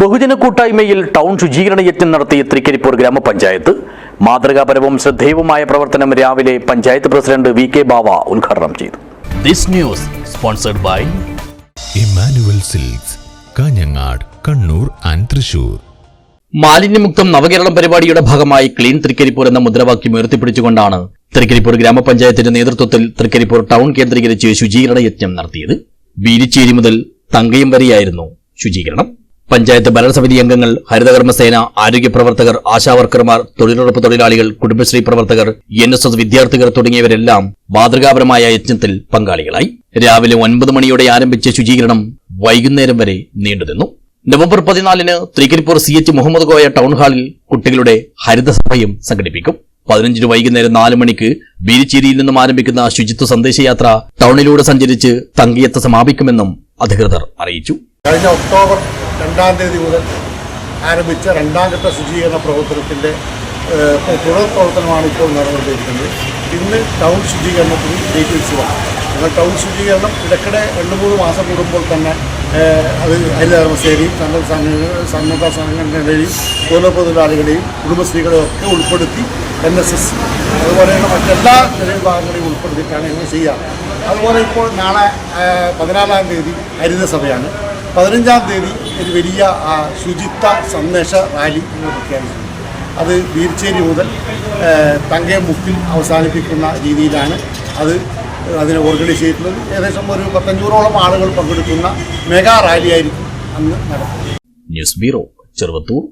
ബഹുജന കൂട്ടായ്മയിൽ ടൗൺ ശുചീകരണ യജ്ഞം നടത്തിയ തൃക്കരിപ്പൂർ ഗ്രാമപഞ്ചായത്ത്. മാതൃകാപരവും ശ്രദ്ധേയവുമായ പ്രവർത്തനം രാവിലെ panchayat president V K Bava ഉദ്ഘാടനം ചെയ്തു. This news sponsored by Emmanuel silks Kanhangad Kannur and Thrissur. മാലിന്യമുക്തം നവകേരളം പരിപാടിയുടെ ഭാഗമായി ക്ലീൻ തൃക്കരിപ്പൂർ എന്ന മുദ്രാവാക്യം ഉയർത്തിപ്പിടിച്ചുകൊണ്ടാണ് തൃക്കരിപ്പൂർ ഗ്രാമപഞ്ചായത്തിന്റെ നേതൃത്വത്തിൽ തൃക്കരിപ്പൂർ ടൗൺ കേന്ദ്രീകരിച്ച് ശുചീകരണ യജ്ഞം നടത്തിയത്. ബീരിച്ചേരി മുതൽ തങ്കയം വരെയായിരുന്നു ശുചീകരണം. പഞ്ചായത്ത് ഭരണസമിതി അംഗങ്ങൾ ഹരിതകർമ്മസേന ആരോഗ്യ പ്രവർത്തകർ ആശാവർക്കർമാർ തൊഴിലുറപ്പ് തൊഴിലാളികൾ കുടുംബശ്രീ പ്രവർത്തകർ എൻ എസ് എസ് വിദ്യാർത്ഥികൾ തുടങ്ങിയവരെല്ലാം മാതൃകാപരമായ യജ്ഞത്തിൽ പങ്കാളികളായി. രാവിലെ ഒൻപത് മണിയോടെ ആരംഭിച്ച ശുചീകരണം വൈകുന്നേരം വരെ നീണ്ടുനിന്നു. നവംബർ പതിനാലിന് Thrikaripur C H Muhammad Koya town ഹാളിൽ കുട്ടികളുടെ ഹരിതസഭയും സംഘടിപ്പിക്കും. പതിനഞ്ചിന് വൈകുന്നേരം നാല് മണിക്ക് ബീരിച്ചേരിയിൽ നിന്നും ആരംഭിക്കുന്ന ശുചിത്വ സന്ദേശയാത്ര ടൗണിലൂടെ സഞ്ചരിച്ച് തങ്കിയത്ത് സമാപിക്കുമെന്നും അധികൃതർ അറിയിച്ചു. കഴിഞ്ഞ ഒക്ടോബർ രണ്ടാം തീയതി മുതൽ ആരംഭിച്ച രണ്ടാം ഘട്ട ശുചീകരണ പ്രവർത്തനത്തിന്റെ തുടർ പ്രവർത്തനമാണ് ഇപ്പോൾ നടന്നുകൊണ്ടിരിക്കുന്നത്. ഇന്ന് ടൗൺ ശുചീകരണത്തിന് ഡീറ്റെയിൽസുമാണ് എന്നാൽ ടൗൺ ശുചീകരണം ഇടയ്ക്കിടെ രണ്ട് മൂന്ന് മാസം കൂടുമ്പോൾ തന്നെ അത് ഹരിതകർമ്മസേനയും സന്നദ്ധ സംഘ- സന്നദ്ധ സംഘടനകളെയും തൊഴിലുറപ്പ് തൊഴിലാളികളെയും കുടുംബശ്രീകളെയും ഒക്കെ ഉൾപ്പെടുത്തി എൻ എസ് എസ് അതുപോലെയുള്ള മറ്റെല്ലാ ജനവിഭാഗങ്ങളെയും ഉൾപ്പെടുത്തിയിട്ടാണ് ഇങ്ങനെ ചെയ്യുക. അതുപോലെ ഇപ്പോൾ നാളെ പതിനാലാം തീയതി ഹരിതസഭയാണ്. പതിനഞ്ചാം തീയതി ഒരു വലിയ ശുചിത്വ സന്ദേശ റാലി പ്രഖ്യാപിച്ചു അത് വീർച്ചേരി മുതൽ തങ്കേ തങ്കയം മുക്കിൽ അവസാനിപ്പിക്കുന്ന രീതിയിലാണ് അത് അതിനെ ഓർഗനൈസ് ചെയ്തിട്ടുള്ളത്. ഏകദേശം ഒരു പത്തഞ്ഞൂറോളം ആളുകൾ പങ്കെടുക്കുന്ന മെഗാ റാലിയായിരിക്കും അന്ന് നടത്തുന്നത് ന്യൂസ് ബ്യൂറോ ചെറുവത്തൂർ.